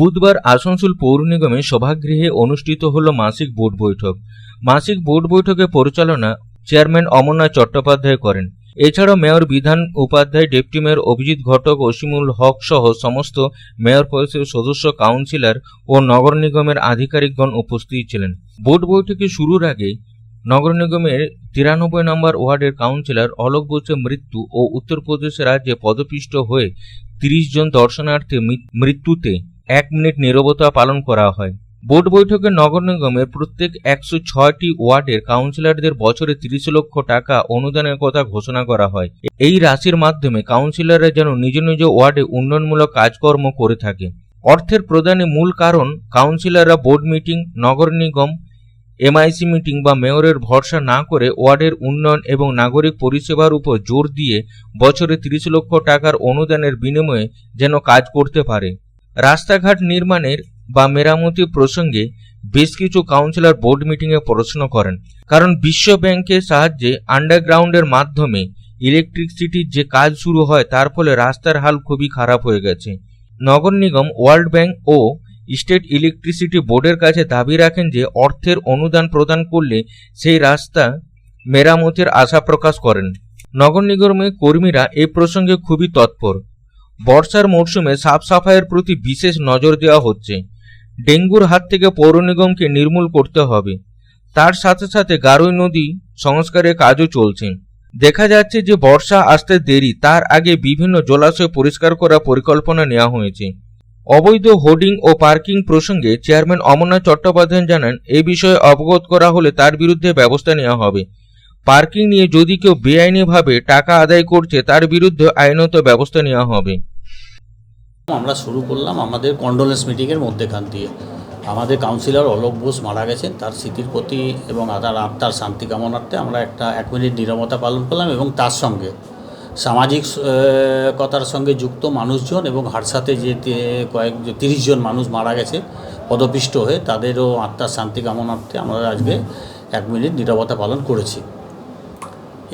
বুধবার আসানসোল পৌর নিগমে সভাগৃহে অনুষ্ঠিত হল মাসিক বোর্ড বৈঠক। মাসিক বোর্ড বৈঠকে পরিচালনা চেয়ারম্যান অমরনাথ চট্টোপাধ্যায় করেন। এছাড়াও mayor Bidhan Upadhyay, deputy mayor Abhijit Ghatak Asimul Haque সহ সমস্ত মেয়র পরিষদের সদস্য, কাউন্সিলর ও নগর নিগমের আধিকারিকগণ উপস্থিত ছিলেন। বোর্ড বৈঠকে শুরুর আগে নগর নিগমের তিরানব্বই নম্বর ওয়ার্ডের কাউন্সিলর অলোক বোসের মৃত্যু ও উত্তরপ্রদেশ রাজ্যে পদপিষ্ট হয়ে তিরিশ জন দর্শনার্থী মৃত্যুতে এক মিনিট নীরবতা পালন করা হয়। বোর্ড বৈঠকে নগর নিগমের প্রত্যেক একশো ছয়টি ওয়ার্ডের কাউন্সিলরদের বছরে তিরিশ লক্ষ টাকা অনুদানের কথা ঘোষণা করা হয়। এই রাশির মাধ্যমে কাউন্সিলররা যেন নিজ নিজ ওয়ার্ডে উন্নয়নমূলক কাজকর্ম করে থাকে। অর্থের প্রদানে মূল কারণ কাউন্সিলররা বোর্ড মিটিং, নগর নিগম, এমআইসি মিটিং বা মেয়রের ভরসা না করে ওয়ার্ডের উন্নয়ন এবং নাগরিক পরিষেবার উপর জোর দিয়ে বছরে তিরিশ লক্ষ টাকার অনুদানের বিনিময়ে যেন কাজ করতে পারে। রাস্তাঘাট নির্মাণের বা মেরামতি প্রসঙ্গে বেশ কিছু কাউন্সিলর বোর্ড মিটিংয়ে প্রশ্ন করেন। কারণ বিশ্ব ব্যাংকের সাহায্যে আন্ডারগ্রাউন্ডের মাধ্যমে ইলেকট্রিসিটির যে কাজ শুরু হয়, তার ফলে রাস্তার হাল খুবই খারাপ হয়ে গেছে। নগর নিগম, ওয়ার্ল্ড ব্যাংক ও স্টেট ইলেকট্রিসিটি বোর্ডের কাছে দাবি রাখেন যে, অর্থের অনুদান প্রদান করলে সেই রাস্তা মেরামতের আশা প্রকাশ করেন। নগর নিগমের কর্মীরা এ প্রসঙ্গে খুবই তৎপর। বর্ষার মরশুমে সাফ সাফাইয়ের প্রতি বিশেষ নজর দেওয়া হচ্ছে। ডেঙ্গুর হাত থেকে পৌর নিগমকে নির্মূল করতে হবে। তার সাথে সাথে গারোই নদী সংস্কারের কাজও চলছে। দেখা যাচ্ছে যে বর্ষা আসতে দেরি, তার আগে বিভিন্ন জলাশয় পরিষ্কার করার পরিকল্পনা নেওয়া হয়েছে। অবৈধ হোর্ডিং ও পার্কিং প্রসঙ্গে চেয়ারম্যান অমরনাথ চট্টোপাধ্যায় জানান, এ বিষয়ে অবগত করা হলে তার বিরুদ্ধে ব্যবস্থা নেওয়া হবে। পার্কিং নিয়ে যদি কেউ বেআইনিভাবে টাকা আদায় করছে, তার বিরুদ্ধে আইনত ব্যবস্থা নেওয়া হবে। আমরা শুরু করলাম আমাদের কন্ডোলেন্স মিটিংয়ের মধ্যেখান দিয়ে। আমাদের কাউন্সিলর অলোক বোস মারা গেছেন, তার স্মৃতির প্রতি এবং তার আত্মার শান্তি কামনার্থে আমরা একটা এক মিনিট নীরবতা পালন করলাম এবং তার সঙ্গে সামাজিক কথার সঙ্গে যুক্ত মানুষজন এবং হারসাতে যে কয়েক তিরিশ জন মানুষ মারা গেছে, পদপিষ্ট হয়ে তাদেরও আত্মার শান্তি কামনার্থে আমরা আজকে এক মিনিট নিরবতা পালন করেছি।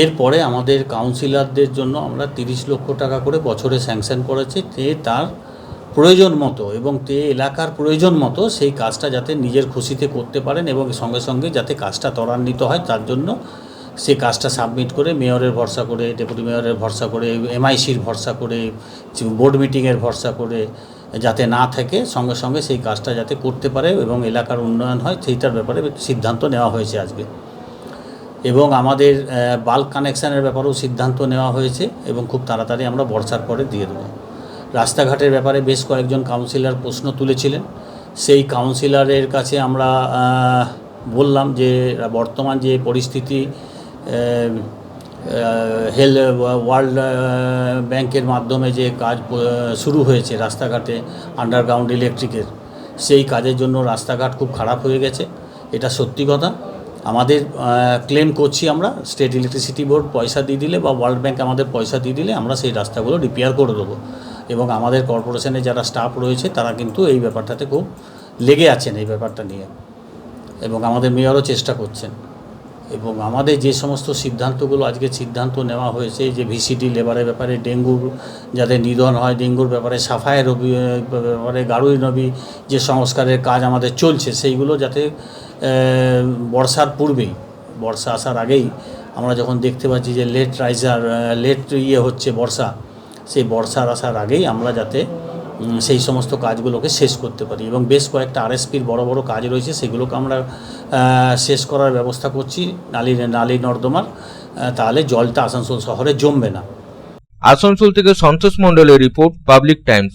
এরপরে আমাদের কাউন্সিলরদের জন্য আমরা তিরিশ লক্ষ টাকা করে বছরে স্যাংশন করেছি। তে তার প্রয়োজন মতো এবং তে এলাকার প্রয়োজন মতো সেই কাজটা যাতে নিজের খুশিতে করতে পারেন এবং সঙ্গে সঙ্গে যাতে কাজটা ত্বরান্বিত হয়, তার জন্য সে কাজটা সাবমিট করে মেয়রের ভরসা করে ডেপুটি মেয়রের ভরসা করে এমআইসির ভরসা করে বোর্ড মিটিংয়ের ভরসা করে যাতে না থাকে সঙ্গে সঙ্গে সেই কাজটা যাতে করতে পারে এবং এলাকার উন্নয়ন হয়, সেইটার ব্যাপারে সিদ্ধান্ত নেওয়া হয়েছে আজকে। এবং আমাদের বাল্ক কানেকশানের ব্যাপারেও সিদ্ধান্ত নেওয়া হয়েছে এবং খুব তাড়াতাড়ি আমরা বর্ষার পরে দিয়ে দেবো। রাস্তাঘাটের ব্যাপারে বেশ কয়েকজন কাউন্সিলর প্রশ্ন তুলেছিলেন। সেই কাউন্সিলরের কাছে আমরা বললাম যে, বর্তমান যে পরিস্থিতি হেল ওয়ার্ল্ড ব্যাংকের মাধ্যমে যে কাজ শুরু হয়েছে রাস্তাঘাটে আন্ডারগ্রাউন্ড ইলেকট্রিকের সেই কাজের জন্য রাস্তাঘাট খুব খারাপ হয়ে গেছে। এটা সত্যি কথা। আমাদের ক্লেম করছি আমরা স্টেট ইলেকট্রিসিটি বোর্ড পয়সা দিয়ে দিলে বা ওয়ার্ল্ড ব্যাংক আমাদের পয়সা দিয়ে দিলে আমরা সেই রাস্তাগুলো রিপেয়ার করে দেবো। এবং আমাদের কর্পোরেশনে যারা স্টাফ রয়েছে, তারা কিন্তু এই ব্যাপারটাতে খুব লেগে আছেন এই ব্যাপারটা নিয়ে। এবং আমাদের মেয়রও চেষ্টা করছেন। এবং আমাদের যে সমস্ত সিদ্ধান্তগুলো, আজকে সিদ্ধান্ত নেওয়া হয়েছে যে ভিসিডি লেবারের ব্যাপারে, ডেঙ্গুর যাতে নিধন হয়, ডেঙ্গুর ব্যাপারে, সাফায়ের অভি- ব্যাপারে গারুই নবী যে সংস্কারের কাজ আমাদের চলছে, সেইগুলো যাতে বর্ষার পূর্বেই, বর্ষা আসার আগেই আমরা যখন দেখতে পাচ্ছি যে লেট রাইজার লেট ইয়ে হচ্ছে বর্ষা, সেই বর্ষার আসার আগেই আমরা যাতে সেই সমস্ত কাজগুলোকে শেষ করতে পারি এবং বেশ কয়েকটা আরএসপির বড় বড় কাজ রয়েছে, সেগুলোকে আমরা শেষ করার ব্যবস্থা করছি নালী নালী নর্দমার তাহলে জলটা আসানসোল শহরে জমবে না। আসানসোল থেকে সন্তোষ মণ্ডলের রিপোর্ট, পাবলিক টাইমস।